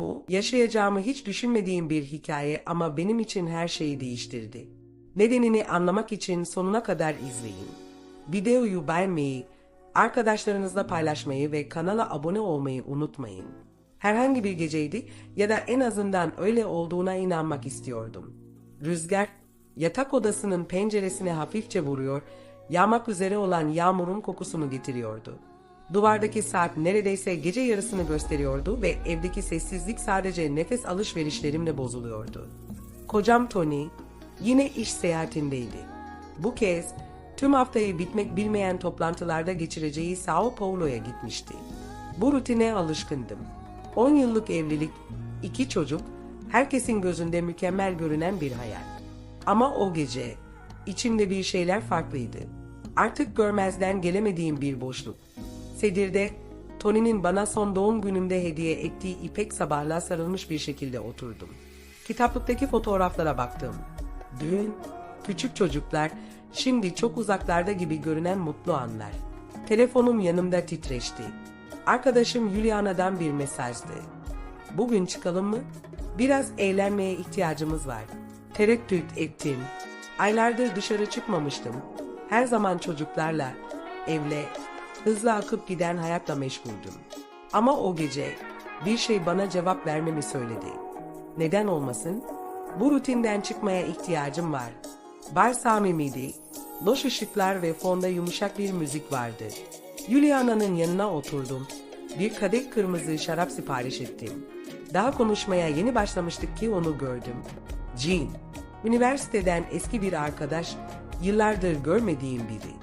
Bu, yaşayacağımı hiç düşünmediğim bir hikaye ama benim için her şeyi değiştirdi. Nedenini anlamak için sonuna kadar izleyin. Videoyu beğenmeyi, arkadaşlarınızla paylaşmayı ve kanala abone olmayı unutmayın. Herhangi bir geceydi ya da en azından öyle olduğuna inanmak istiyordum. Rüzgar, yatak odasının penceresine hafifçe vuruyor, yağmak üzere olan yağmurun kokusunu getiriyordu. Duvardaki saat neredeyse gece yarısını gösteriyordu ve evdeki sessizlik sadece nefes alışverişlerimle bozuluyordu. Kocam Tony yine iş seyahatindeydi. Bu kez tüm haftayı bitmek bilmeyen toplantılarda geçireceği Sao Paulo'ya gitmişti. Bu rutine alışkındım. 10 yıllık evlilik, iki çocuk, herkesin gözünde mükemmel görünen bir hayal. Ama o gece içimde bir şeyler farklıydı. Artık görmezden gelemediğim bir boşluk. Sedirde Tony'nin bana son doğum günümde hediye ettiği ipek sabahla sarılmış bir şekilde oturdum. Kitaplıktaki fotoğraflara baktım. Düğün, küçük çocuklar, şimdi çok uzaklarda gibi görünen mutlu anlar. Telefonum yanımda titreşti. Arkadaşım Juliana'dan bir mesajdı. Bugün çıkalım mı? Biraz eğlenmeye ihtiyacımız var. Tereddüt ettim. Aylardır dışarı çıkmamıştım. Her zaman çocuklarla, evle, hızla akıp giden hayatla meşguldüm. Ama o gece bir şey bana cevap vermemi söyledi. Neden olmasın? Bu rutinden çıkmaya ihtiyacım var. Bar samimiydi. Loş ışıklar ve fonda yumuşak bir müzik vardı. Juliana'nın yanına oturdum. Bir kadeh kırmızı şarap sipariş ettim. Daha konuşmaya yeni başlamıştık ki onu gördüm. Jean, üniversiteden eski bir arkadaş, yıllardır görmediğim biri.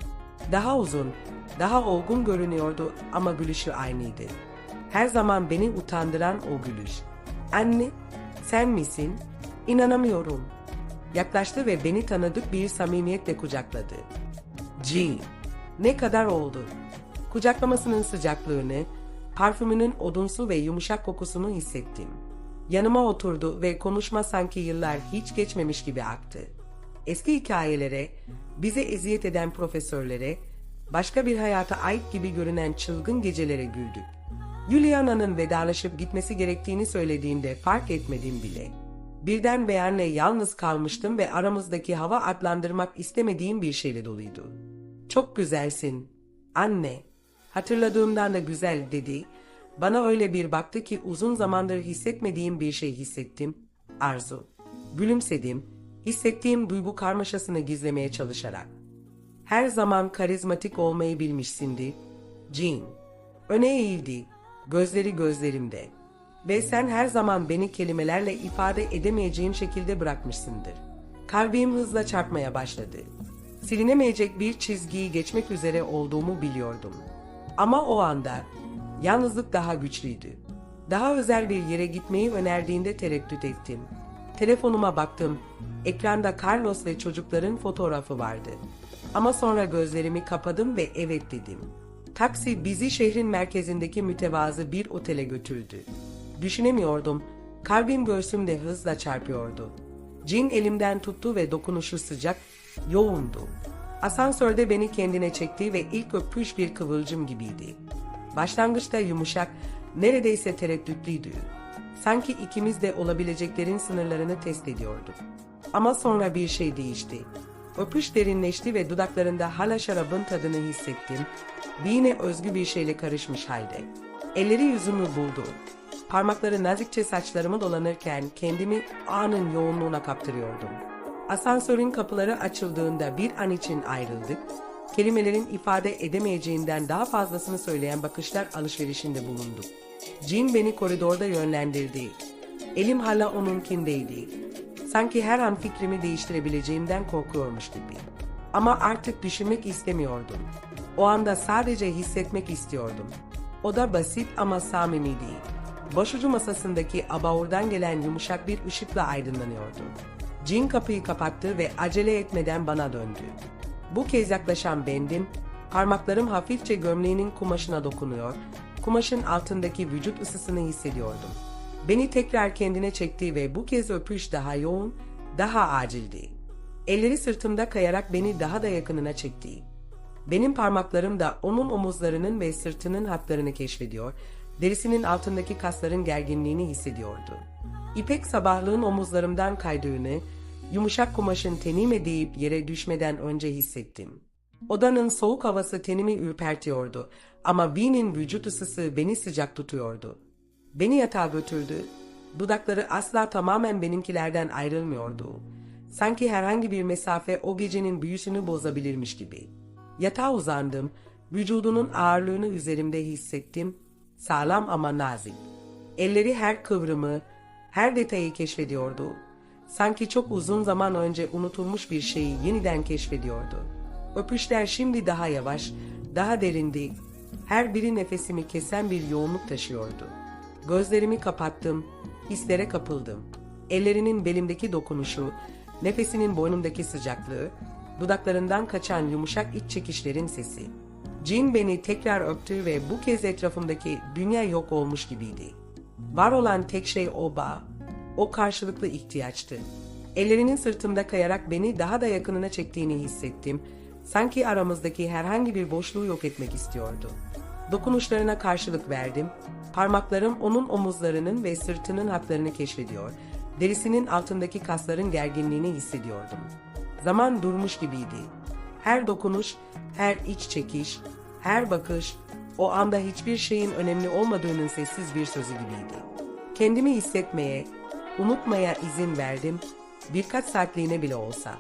Daha uzun, daha olgun görünüyordu ama gülüşü aynıydı. Her zaman beni utandıran o gülüş. Anne, sen misin? İnanamıyorum. Yaklaştı ve beni tanıdık bir samimiyetle kucakladı. Jean, ne kadar oldu? Kucaklamasının sıcaklığını, parfümünün odunsu ve yumuşak kokusunu hissettim. Yanıma oturdu ve konuşma sanki yıllar hiç geçmemiş gibi aktı. Eski hikayelere, bize eziyet eden profesörlere, başka bir hayata ait gibi görünen çılgın gecelere güldük. Juliana'nın vedalaşıp gitmesi gerektiğini söylediğinde fark etmedim bile. Birden beğenle yalnız kalmıştım ve aramızdaki hava adlandırmak istemediğim bir şeyle doluydu. Çok güzelsin. Anne. Hatırladığımdan da güzel dedi. Bana öyle bir baktı ki uzun zamandır hissetmediğim bir şey hissettim. Arzu. Gülümsedim. Hissettiğim duygu karmaşasını gizlemeye çalışarak. Her zaman karizmatik olmayı bilmişsindi. Jean. Öne eğildi. Gözleri gözlerimde. Ve sen her zaman beni kelimelerle ifade edemeyeceğim şekilde bırakmışsındır. Kalbim hızla çarpmaya başladı. Silinemeyecek bir çizgiyi geçmek üzere olduğumu biliyordum. Ama o anda yalnızlık daha güçlüydü. Daha özel bir yere gitmeyi önerdiğinde tereddüt ettim. Telefonuma baktım. Ekranda Carlos ve çocukların fotoğrafı vardı. Ama sonra gözlerimi kapadım ve evet dedim. Taksi bizi şehrin merkezindeki mütevazı bir otele götürdü. Düşünemiyordum. Kalbim göğsümde hızla çarpıyordu. Jean elimden tuttu ve dokunuşu sıcak, yoğundu. Asansörde beni kendine çekti ve ilk öpüş bir kıvılcım gibiydi. Başlangıçta yumuşak, neredeyse tereddütlüydü. Sanki ikimiz de olabileceklerin sınırlarını test ediyorduk. Ama sonra bir şey değişti. Öpüş derinleşti ve dudaklarında hala şarabın tadını hissettim. Yine özgü bir şeyle karışmış halde. Elleri yüzümü buldu. Parmakları nazikçe saçlarımı dolanırken kendimi anın yoğunluğuna kaptırıyordum. Asansörün kapıları açıldığında bir an için ayrıldık. Kelimelerin ifade edemeyeceğinden daha fazlasını söyleyen bakışlar alışverişinde bulunduk. Jean beni koridorda yönlendirdi. Elim hala onunkindeydi. Sanki her an fikrimi değiştirebileceğimden korkuyormuş gibi. Ama artık düşünmek istemiyordum. O anda sadece hissetmek istiyordum. O da basit ama samimi değil. Başucu masasındaki abavurdan gelen yumuşak bir ışıkla aydınlanıyordu. Jean kapıyı kapattı ve acele etmeden bana döndü. Bu kez yaklaşan bendim, parmaklarım hafifçe gömleğinin kumaşına dokunuyor, kumaşın altındaki vücut ısısını hissediyordum. Beni tekrar kendine çekti ve bu kez öpüş daha yoğun, daha acildi. Elleri sırtımda kayarak beni daha da yakınına çekti. Benim parmaklarım da onun omuzlarının ve sırtının hatlarını keşfediyor, Derisinin altındaki kasların gerginliğini hissediyordu. İpek sabahlığın omuzlarımdan kaydığını, yumuşak kumaşın tenime değip yere düşmeden önce hissettim. Odanın soğuk havası tenimi ürpertiyordu ama V'nin vücut ısısı beni sıcak tutuyordu. Beni yatağa götürdü. Dudakları asla tamamen benimkilerden ayrılmıyordu. Sanki herhangi bir mesafe o gecenin büyüsünü bozabilirmiş gibi. Yatağa uzandım. Vücudunun ağırlığını üzerimde hissettim. Sağlam ama nazik. Elleri her kıvrımı, her detayı keşfediyordu. Sanki çok uzun zaman önce unutulmuş bir şeyi yeniden keşfediyordu. Öpüşler şimdi daha yavaş, daha derindi. Her biri nefesimi kesen bir yoğunluk taşıyordu. Gözlerimi kapattım, hislere kapıldım. Ellerinin belimdeki dokunuşu, nefesinin boynumdaki sıcaklığı, dudaklarından kaçan yumuşak iç çekişlerin sesi. Cin beni tekrar öptü ve bu kez etrafımdaki dünya yok olmuş gibiydi. Var olan tek şey o bağ, o karşılıklı ihtiyaçtı. Ellerinin sırtımda kayarak beni daha da yakınına çektiğini hissettim. Sanki aramızdaki herhangi bir boşluğu yok etmek istiyordu. Dokunuşlarına karşılık verdim. Parmaklarım onun omuzlarının ve sırtının hatlarını keşfediyor. Derisinin altındaki kasların gerginliğini hissediyordum. Zaman durmuş gibiydi. Her dokunuş, her iç çekiş, her bakış, o anda hiçbir şeyin önemli olmadığının sessiz bir sözü gibiydi. Kendimi hissetmeye, unutmaya izin verdim, birkaç saatliğine bile olsa.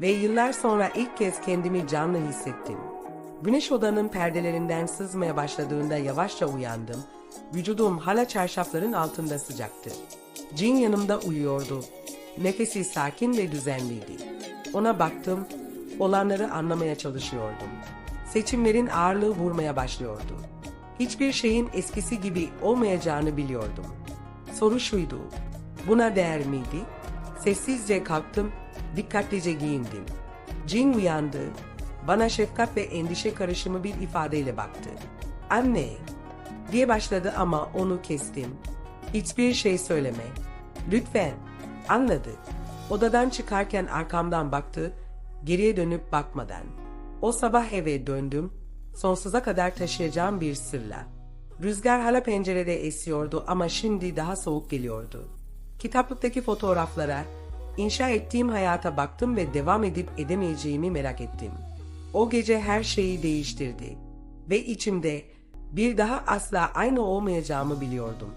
Ve yıllar sonra ilk kez kendimi canlı hissettim. Güneş odanın perdelerinden sızmaya başladığında yavaşça uyandım. Vücudum hala çarşafların altında sıcaktı. Jean yanımda uyuyordu. Nefesi sakin ve düzenliydi. Ona baktım, olanları anlamaya çalışıyordum. Seçimlerin ağırlığı vurmaya başlıyordu. Hiçbir şeyin eskisi gibi olmayacağını biliyordum. Soru şuydu, buna değer miydi? Sessizce kalktım, dikkatlice giyindim. Jean uyandı, bana şefkat ve endişe karışımı bir ifadeyle baktı. Anne, diye başladı ama onu kestim. Hiçbir şey söyleme. Lütfen, anladı. Odadan çıkarken arkamdan baktı, geriye dönüp bakmadan. O sabah eve döndüm, sonsuza kadar taşıyacağım bir sırla. Rüzgar hala pencerede esiyordu ama şimdi daha soğuk geliyordu. Kitaplıktaki fotoğraflara, inşa ettiğim hayata baktım ve devam edip edemeyeceğimi merak ettim. O gece her şeyi değiştirdi ve içimde bir daha asla aynı olmayacağımı biliyordum.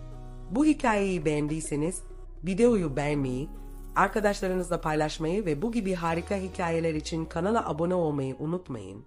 Bu hikayeyi beğendiyseniz videoyu beğenmeyi, arkadaşlarınızla paylaşmayı ve bu gibi harika hikayeler için kanala abone olmayı unutmayın.